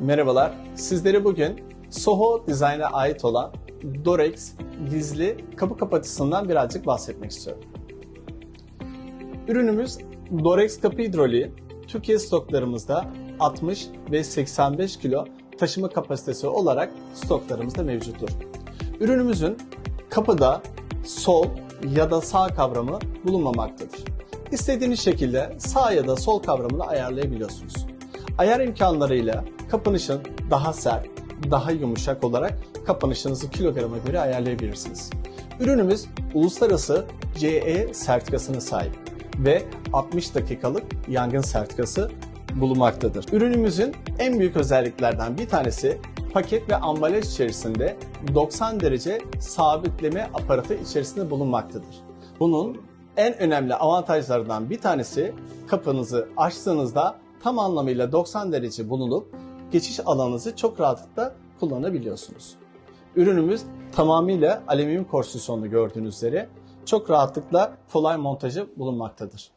Merhabalar. Sizlere bugün Soho Design'a ait olan Dorex gizli kapı kapatıcısından birazcık bahsetmek istiyorum. Ürünümüz Dorex kapı hidroliği. Türkiye stoklarımızda 60 ve 85 kilo taşıma kapasitesi olarak stoklarımızda mevcuttur. Ürünümüzün kapıda sol ya da sağ kavramı bulunmamaktadır. İstediğiniz şekilde sağ ya da sol kavramını ayarlayabiliyorsunuz. Ayar imkanlarıyla kapanışın daha sert, daha yumuşak olarak kapanışınızı kilograma göre ayarlayabilirsiniz. Ürünümüz uluslararası CE sertifikasına sahip ve 60 dakikalık yangın sertifikası bulunmaktadır. Ürünümüzün en büyük özelliklerden bir tanesi paket ve ambalaj içerisinde 90 derece sabitleme aparatı içerisinde bulunmaktadır. Bunun en önemli avantajlarından bir tanesi kapınızı açtığınızda tam anlamıyla 90 derece bulunup geçiş alanınızı çok rahatlıkla kullanabiliyorsunuz. Ürünümüz tamamıyla alüminyum konstrüksiyonlu gördüğünüz üzere çok rahatlıkla kolay montajı bulunmaktadır.